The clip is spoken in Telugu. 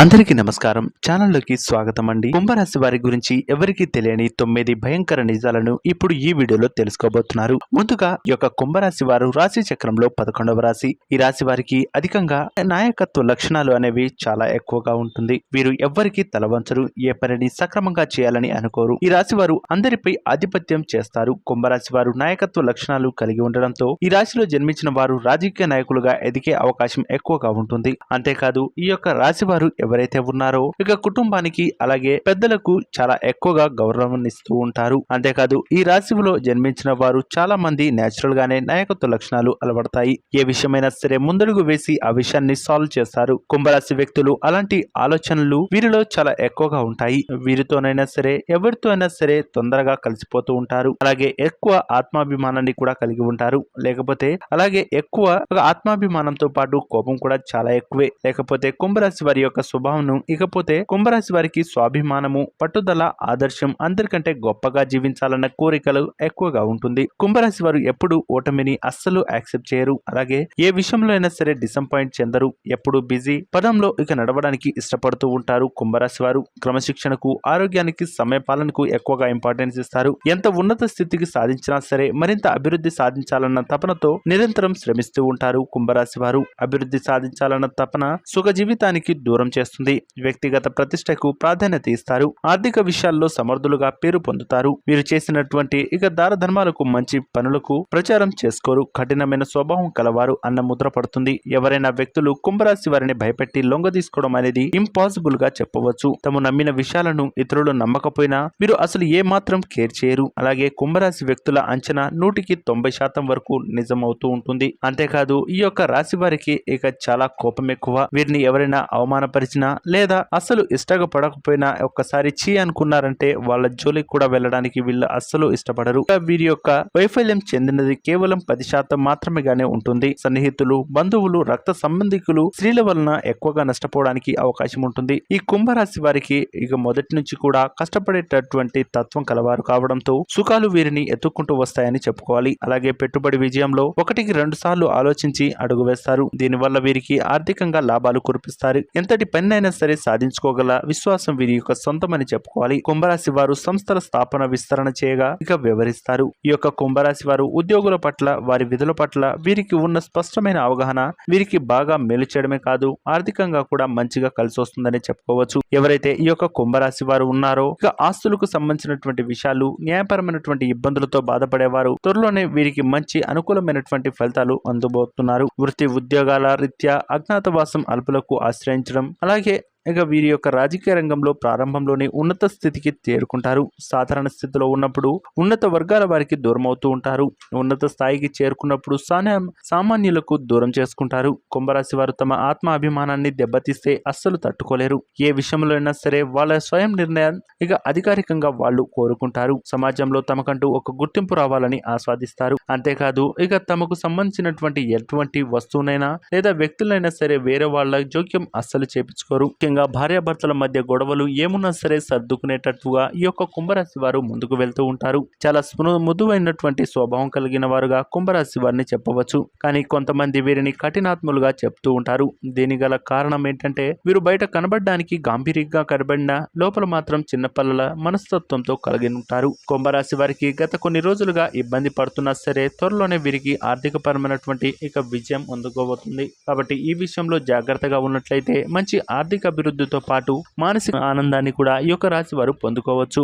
అందరికీ నమస్కారం. ఛానల్లోకి స్వాగతం అండి. కుంభరాశి వారి గురించి ఎవరికి తెలియని తొమ్మిది భయంకర నిజాలను ఇప్పుడు ఈ వీడియోలో తెలుసుకోబోతున్నారు. ముందుగా ఈ యొక్క కుంభరాశి వారు రాశి చక్రంలో పదకొండవ రాశి. ఈ రాశి వారికి అధికంగా నాయకత్వ లక్షణాలు అనేవి చాలా ఎక్కువగా ఉంటుంది. వీరు ఎవ్వరికి తలవంచరు ఏ పనిని సక్రమంగా చేయాలని అనుకోరు. ఈ రాశి వారు అందరిపై ఆధిపత్యం చేస్తారు. కుంభరాశి వారు నాయకత్వ లక్షణాలు కలిగి ఉండడంతో ఈ రాశిలో జన్మించిన వారు రాజకీయ నాయకులుగా ఎదిగే అవకాశం ఎక్కువగా ఉంటుంది. అంతేకాదు ఈ యొక్క రాశి వారు ఎవరైతే ఉన్నారో ఇక కుటుంబానికి అలాగే పెద్దలకు చాలా ఎక్కువగా గౌరవం ఇస్తూ ఉంటారు. అంతేకాదు ఈ రాశిలో జన్మించిన వారు చాలా మంది నేచురల్ గానే నాయకత్వ లక్షణాలు అలవడతాయి. ఏ విషయమైనా సరే ముందడుగు వేసి ఆ విషయాన్ని సాల్వ్ చేస్తారు. కుంభరాశి వ్యక్తులు అలాంటి ఆలోచనలు వీరిలో చాలా ఎక్కువగా ఉంటాయి. వీరితోనైనా సరే ఎవరితో అయినా సరే తొందరగా కలిసిపోతూ ఉంటారు. అలాగే ఎక్కువ ఆత్మాభిమానాన్ని కూడా కలిగి ఉంటారు. లేకపోతే అలాగే ఎక్కువ ఆత్మాభిమానంతో పాటు కోపం కూడా చాలా ఎక్కువే. లేకపోతే కుంభరాశి వారి యొక్క స్వభావం ఇకపోతే కుంభరాశి వారికి స్వాభిమానము పట్టుదల ఆదర్శం అందరికంటే గొప్పగా జీవించాలన్న కోరికలు ఎక్కువగా ఉంటుంది. కుంభరాశి వారు ఎప్పుడు ఓటమిని అస్సలు యాక్సెప్ట్ చేయరు. అలాగే ఏ విషయంలో అయినా సరే డిసప్పాయింట్ చెందరు. ఎప్పుడు బిజీ పదంలో ఇక నడవడానికి ఇష్టపడుతూ ఉంటారు కుంభరాశి వారు. క్రమశిక్షణకు ఆరోగ్యానికి సమయపాలనకు ఎక్కువగా ఇంపార్టెన్స్ ఇస్తారు. ఎంత ఉన్నత స్థితికి సాధించినా సరే మరింత అభివృద్ధి సాధించాలన్న తపనతో నిరంతరం శ్రమిస్తూ ఉంటారు కుంభరాశి వారు. అభివృద్ధి సాధించాలన్న తపన సుఖ జీవితానికి దూరం చేస్తుంది. వ్యక్తిగత ప్రతిష్టకు ప్రాధాన్యత ఇస్తారు. ఆర్థిక విషయాల్లో సమర్థులుగా పేరు పొందుతారు. వీరు చేసినటువంటి ఇక దారధర్మాలకు మంచి పనులకు ప్రచారం చేసుకోరు. కఠినమైన స్వభావం కలవారు అన్న ముద్ర పడుతుంది. ఎవరైనా వ్యక్తులు కుంభరాశి వారిని భయపెట్టి లొంగ తీసుకోవడం అనేది ఇంపాసిబుల్గా చెప్పవచ్చు. తమ నమ్మిన విషయాలను ఇతరులు నమ్మకపోయినా వీరు అసలు ఏ మాత్రం కేర్ చేయరు. అలాగే కుంభరాశి వ్యక్తుల అంచనా నూటికి తొంభై శాతం వరకు నిజమవుతూ ఉంటుంది. అంతేకాదు ఈ యొక్క రాశి వారికి ఇక చాలా కోపం ఎక్కువ. వీరిని ఎవరైనా అవమానపరిచినా లేదా అసలు ఇష్టగా పడకపోయినా ఒక్కసారి చీ అనుకున్నారంటే వాళ్ళ జోలికి కూడా వెళ్ళడానికి వీళ్ళు అస్సలు ఇష్టపడరు. వీరి యొక్క వైఫల్యం చెందినది కేవలం పది శాతం మాత్రమే గానే ఉంటుంది. సన్నిహితులు బంధువులు రక్త సంబంధికులు స్త్రీల వలన ఎక్కువగా నష్టపోవడానికి అవకాశం ఉంటుంది. ఈ కుంభరాశి వారికి ఇక మొదటి నుంచి కూడా కష్టపడేటటువంటి తత్వం కలవారు కావడంతో సుఖాలు వీరిని ఎత్తుక్కుంటూ వస్తాయని చెప్పుకోవాలి. అలాగే పెట్టుబడి విజయంలో ఒకటికి రెండు సార్లు ఆలోచించి అడుగు వేస్తారు. దీనివల్ల వీరికి ఆర్థికంగా లాభాలు కురిపిస్తారు. ఎంతటి పన్నైనా సరే సాధించుకోగల విశ్వాసం వీరి యొక్క సొంతమని చెప్పుకోవాలి. కుంభరాశి వారు సంస్థల స్థాపన విస్తరణ చేయగా ఇక వివరిస్తారు. ఈ యొక్క కుంభరాశి వారు ఉద్యోగుల పట్ల వారి విధుల పట్ల వీరికి ఉన్న స్పష్టమైన అవగాహన వీరికి బాగా మేలు చేయడమే కాదు ఆర్థికంగా కూడా మంచిగా కలిసి వస్తుందని చెప్పుకోవచ్చు. ఎవరైతే ఈ యొక్క కుంభరాశి వారు ఉన్నారో ఇక ఆస్తులకు సంబంధించినటువంటి విషయాలు న్యాయపరమైనటువంటి ఇబ్బందులతో బాధపడేవారు త్వరలోనే వీరికి మంచి అనుకూలమైనటువంటి ఫలితాలు అందుబోతున్నారు. వృత్తి ఉద్యోగాల రీత్యా అజ్ఞాతవాసం అల్పులకు ఆశ్రయించడం అలాగే ఇక వీరి యొక్క రాజకీయ రంగంలో ప్రారంభంలోనే ఉన్నత స్థితికి చేరుకుంటారు. సాధారణ స్థితిలో ఉన్నప్పుడు ఉన్నత వర్గాల వారికి దూరం అవుతూ ఉంటారు. ఉన్నత స్థాయికి చేరుకున్నప్పుడు సానా సామాన్యులకు దూరం చేసుకుంటారు. కుంభరాశి వారు తమ ఆత్మ అభిమానాన్ని దెబ్బతీస్తే అస్సలు తట్టుకోలేరు. ఏ విషయంలో అయినా సరే వాళ్ళ స్వయం నిర్ణయం ఇక అధికారికంగా వాళ్ళు కోరుకుంటారు. సమాజంలో తమకంటూ ఒక గుర్తింపు రావాలని ఆస్వాదిస్తారు. అంతేకాదు ఇక తమకు సంబంధించినటువంటి ఎటువంటి వస్తువునైనా లేదా వ్యక్తులైనా సరే వేరే వాళ్ళ జోక్యం అస్సలు చేపించుకోరు. ముఖ్యంగా భార్యాభర్తల మధ్య గొడవలు ఏమున్నా సరే సర్దుకునేటట్టుగా ఈ యొక్క కుంభరాశి వారు ముందుకు వెళ్తూ ఉంటారు. చాలా మృదువైనటువంటి స్వభావం కలిగిన వారుగా కుంభరాశి వారిని చెప్పవచ్చు. కానీ కొంతమంది వీరిని కఠినాత్ములుగా చెప్తూ ఉంటారు. దీని గల కారణం ఏంటంటే వీరు బయట కనబడడానికి గాంభీర్యంగా కనబడిన లోపల మాత్రం చిన్నపిల్లల మనస్తత్వంతో కలిగి ఉంటారు. కుంభరాశి వారికి గత కొన్ని రోజులుగా ఇబ్బంది పడుతున్నా సరే త్వరలోనే వీరికి ఆర్థిక పరమైనటువంటి ఇక విజయం అందుకోబోతుంది. కాబట్టి ఈ విషయంలో జాగ్రత్తగా ఉన్నట్లయితే మంచి ఆర్థిక అభివృద్ధితో పాటు మానసిక ఆనందాన్ని కూడా ఈ యొక్క రాశి వారు పొందుకోవచ్చు.